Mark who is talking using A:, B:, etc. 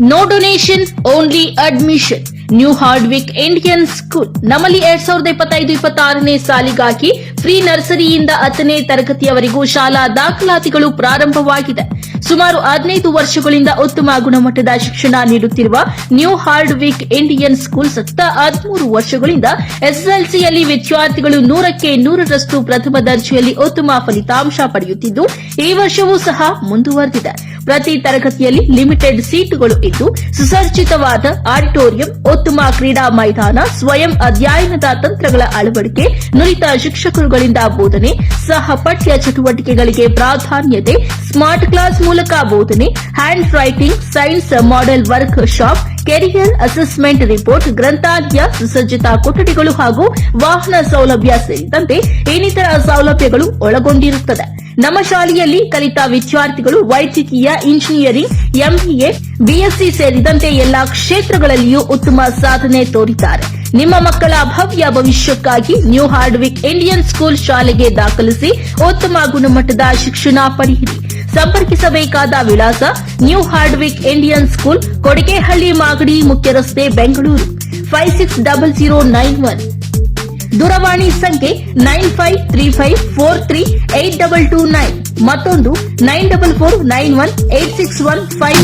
A: No donation only admission new Hardwick Indian school ನಮ್ಮಲ್ಲಿ ಎರಡ್ ಸಾವಿರದ ಇಪ್ಪತ್ತೈದು, ಇಪ್ಪತ್ತಾರನೇ ಸಾಲಿಗಾಗಿ ಫ್ರೀ ನರ್ಸರಿಯಿಂದ ಹತ್ತನೇ ತರಗತಿಯವರೆಗೂ ಶಾಲಾ ದಾಖಲಾತಿಗಳು ಪ್ರಾರಂಭವಾಗಿದೆ. ಸುಮಾರು ಹದಿನೈದು ವರ್ಷಗಳಿಂದ ಉತ್ತಮ ಗುಣಮಟ್ಟದ ಶಿಕ್ಷಣ ನೀಡುತ್ತಿರುವ ನ್ಯೂ ಹಾರ್ಡ್ವಿಕ್ ಇಂಡಿಯನ್ ಸ್ಕೂಲ್ ಸತ್ತ ಹದಿಮೂರು ವರ್ಷಗಳಿಂದ ಎಸ್ಎಸ್ಎಲ್ಸಿಯಲ್ಲಿ ವಿದ್ಯಾರ್ಥಿಗಳು ನೂರಕ್ಕೆ ನೂರರಷ್ಟು ಪ್ರಥಮ ದರ್ಜೆಯಲ್ಲಿ ಉತ್ತಮ ಫಲಿತಾಂಶ ಪಡೆಯುತ್ತಿದ್ದು, ಈ ವರ್ಷವೂ ಸಹ ಮುಂದುವರೆದಿದೆ. ಪ್ರತಿ ತರಗತಿಯಲ್ಲಿ ಲಿಮಿಟೆಡ್ ಸೀಟುಗಳು ಇದ್ದು, ಸುಸಜ್ಜಿತವಾದ ಆಡಿಟೋರಿಯಂ, ಉತ್ತಮ ಕ್ರೀಡಾ ಮೈದಾನ, ಸ್ವಯಂ ಅಧ್ಯಯನದ ತಂತ್ರಗಳ ಅಳವಡಿಕೆ, ನುರಿತ ಶಿಕ್ಷಕರುಗಳಿಂದ ಬೋಧನೆ, ಸಹ ಪಠ್ಯ ಚಟುವಟಿಕೆಗಳಿಗೆ ಪ್ರಾಧಾನ್ಯತೆ, ಸ್ಮಾರ್ಟ್ ಕ್ಲಾಸ್ ಬೋಧನೆ handwriting science model workshop career assessment report ಗ್ರಂಥಾಲಯ ಸುಸಜ್ಜಿತ ಕೊಠಡಿಗಳು ಹಾಗೂ ವಾಹನ ಸೌಲಭ್ಯ ಸೇರಿದಂತೆ ಇನ್ನಿತರ ಸೌಲಭ್ಯಗಳು ಒಳಗೊಂಡಿರುತ್ತದೆ. ನಮ್ಮ ಶಾಲೆಯಲ್ಲಿ ಕಲಿತ ವಿದ್ಯಾರ್ಥಿಗಳು ವೈದ್ಯಕೀಯ ಇಂಜಿನಿಯರಿಂಗ್ ಎಂಬಿಎ ಬಿಎಸ್ಸಿ ಸೇರಿದಂತೆ ಎಲ್ಲಾ ಕ್ಷೇತ್ರಗಳಲ್ಲಿಯೂ ಉತ್ತಮ ಸಾಧನೆ ತೋರಿದ್ದಾರೆ. ನಿಮ್ಮ ಮಕ್ಕಳ ಭವ್ಯ ಭವಿಷ್ಯಕ್ಕಾಗಿ ನ್ಯೂ ಹಾರ್ಡ್ವಿಕ್ ಇಂಡಿಯನ್ ಸ್ಕೂಲ್ ಶಾಲೆಗೆ ದಾಖಲಿಸಿ ಉತ್ತಮ ಗುಣಮಟ್ಟದ ಶಿಕ್ಷಣ ಪಡೆಯಿರಿ. ಸಂಪರ್ಕಿಸಬೇಕಾದ ವಿಳಾಸ new Hardwick Indian school Kodikehalli Magadi ಮುಖ್ಯ ರಸ್ತೆ Bengaluru. Five six double zero nine one ದೂರವಾಣಿ ಸಂಖ್ಯೆ nine five three five four three eight double two nine ಮತ್ತೊಂದು nine double four nine one eight six one five